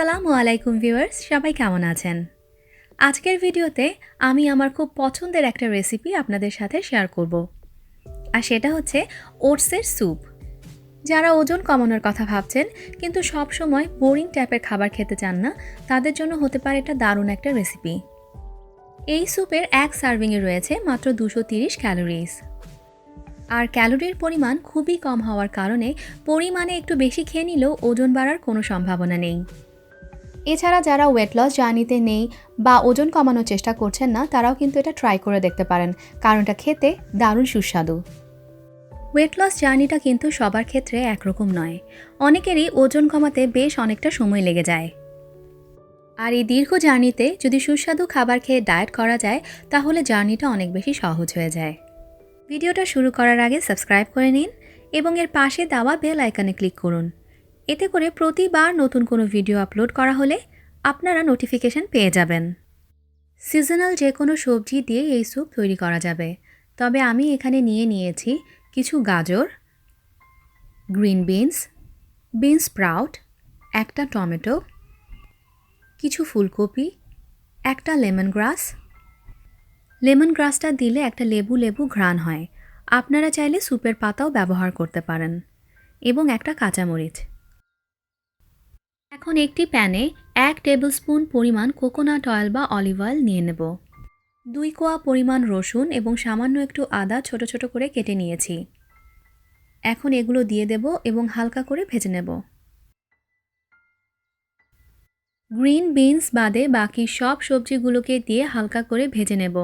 আসসালামু আলাইকুম ভিউয়ার্স, সবাই কেমন আছেন? আজকের ভিডিওতে আমি আমার খুব পছন্দের একটা রেসিপি আপনাদের সাথে শেয়ার করব। আর সেটা হচ্ছে ওটসের স্যুপ যারা ওজন কমানোর কথা ভাবছেন, কিন্তু সব সময় বোরিং টাইপের খাবার খেতে চান না, তাদের জন্য হতে পারে এটা দারুণ একটা রেসিপি এই স্যুপের এক সার্ভিংয়ে রয়েছে মাত্র দুশো তিরিশ ক্যালোরিজ আর ক্যালোরির পরিমাণ খুবই কম হওয়ার কারণে পরিমাণে একটু বেশি খেয়ে নিলেও ওজন বাড়ার কোনো সম্ভাবনা নেই। এছাড়া যারা ওয়েট লস জার্নিতে নেই বা ওজন কমানোর চেষ্টা করছেন না, তারাও কিন্তু এটা ট্রাই করে দেখতে পারেন। কারণ এটা খেতে দারুণ সুস্বাদু। ওয়েট লস জার্নিটা কিন্তু সবার ক্ষেত্রে একরকম নয়। অনেকেরই ওজন কমাতে বেশ অনেকটা সময় লেগে যায়। আর এই দীর্ঘ জার্নিতে যদি সুস্বাদু খাবার খেয়ে ডায়েট করা যায়, তাহলে জার্নিটা অনেক বেশি সহজ হয়ে যায়। ভিডিওটা শুরু করার আগে সাবস্ক্রাইব করে নিন এবং এর পাশে দেওয়া বেল আইকনে ক্লিক করুন। এতে করে প্রতিবার নতুন কোনো ভিডিও আপলোড করা হলে আপনারা নোটিফিকেশন পেয়ে যাবেন। সিজনাল যে কোনো সবজি দিয়ে এই স্যুপ তৈরি করা যাবে। তবে আমি এখানে নিয়ে নিয়েছি কিছু গাজর, গ্রিন বিনস বিনস স্প্রাউট, একটা টমেটো, কিছু ফুলকপি, একটা লেমন গ্রাস লেমন গ্রাসটা দিলে একটা লেবু লেবু ঘ্রাণ হয়। আপনারা চাইলে স্যুপের পাতাও ব্যবহার করতে পারেন। এবং একটা কাঁচামরিচ। এখন একটি প্যানে এক টেবিলস্পুন পরিমাণ কোকোনাট অয়েল বা অলিভ অয়েল নিয়ে নেব। দুই কোয়া পরিমাণ রসুন এবং সামান্য একটু আদা ছোট ছোট করে কেটে নিয়েছি। এখন এগুলো দিয়ে দেব এবং হালকা করে ভেজে নেব। গ্রিন বিনস বাদে বাকি সব সবজিগুলোকে দিয়ে হালকা করে ভেজে নেব।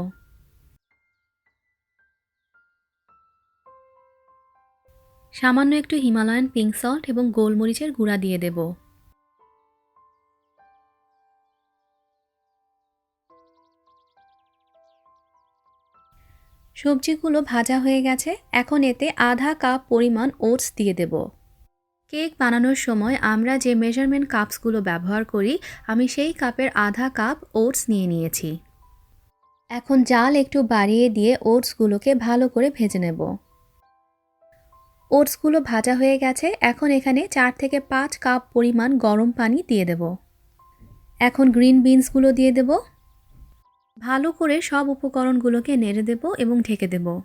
সামান্য একটু হিমালয়ান পিঙ্ক সল্ট এবং গোলমরিচের গুঁড়া দিয়ে দেব। সবজিগুলো ভাজা হয়ে গেছে, এখন এতে আধা কাপ পরিমাণ ওটস দিয়ে দেব। কেক বানানোর সময় আমরা যে মেজারমেন্ট কাপসগুলো ব্যবহার করি, আমি সেই কাপের আধা কাপ ওটস নিয়ে নিয়েছি। এখন জাল একটু বাড়িয়ে দিয়ে ওটসগুলোকে ভালো করে ভেজে নেব। ওটসগুলো ভাজা হয়ে গেছে, এখন এখানে চার থেকে পাঁচ কাপ পরিমাণ গরম পানি দিয়ে দেব। এখন গ্রিন বিনসগুলো দিয়ে দেব। ভালো করে সব উপকরণগুলোকে নেড়ে দেব এবং ঢেকে দেব।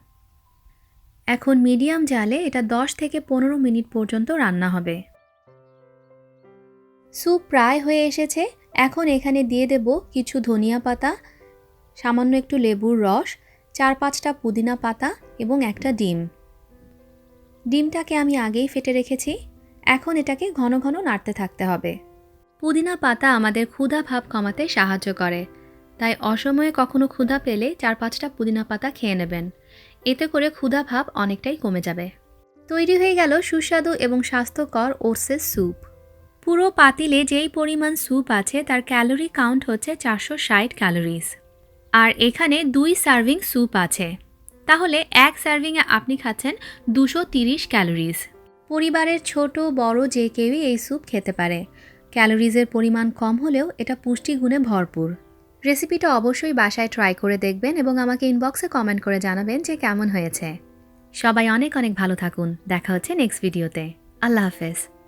এখন মিডিয়াম জালে এটা 10 থেকে পনেরো মিনিট পর্যন্ত রান্না হবে। স্যুপ প্রায় হয়ে এসেছে। এখন এখানে দিয়ে দেব কিছু ধনিয়া পাতা, সামান্য একটু লেবুর রস, চার পাঁচটা পুদিনা পাতা এবং একটা ডিম। ডিমটাকে আমি আগেই ফেটে রেখেছি। এখন এটাকে ঘন ঘন নাড়তে থাকতে হবে। পুদিনা পাতা আমাদের ক্ষুধা ভাব কমাতে সাহায্য করে। তাই অসময়ে কখনো ক্ষুধা পেলে চার পাঁচটা পুদিনা পাতা খেয়ে নেবেন। এতে করে ক্ষুধা ভাব অনেকটাই কমে যাবে। তৈরি হয়ে গেল সুস্বাদু এবং স্বাস্থ্যকর ওটসের স্যুপ। পুরো পাতিলে যেই পরিমাণ স্যুপ আছে তার ক্যালোরি কাউন্ট হচ্ছে চারশো ষাট ক্যালোরিজ। আর এখানে দুই সার্ভিং স্যুপ আছে। তাহলে এক সার্ভিংয়ে আপনি খাচ্ছেন দুশো তিরিশ ক্যালোরিজ। পরিবারের ছোট, বড় যে কেউই এই স্যুপ খেতে পারে। ক্যালোরিজের পরিমাণ কম হলেও এটা পুষ্টিগুণে ভরপুর। রেসিপিটা অবশ্যই বাসায় ট্রাই করে দেখবেন এবং আমাকে ইনবক্সে কমেন্ট করে জানাবেন যে কেমন হয়েছে। সবাই অনেক অনেক ভালো থাকুন। দেখা হচ্ছে নেক্সট ভিডিওতে আল্লাহ হাফেজ।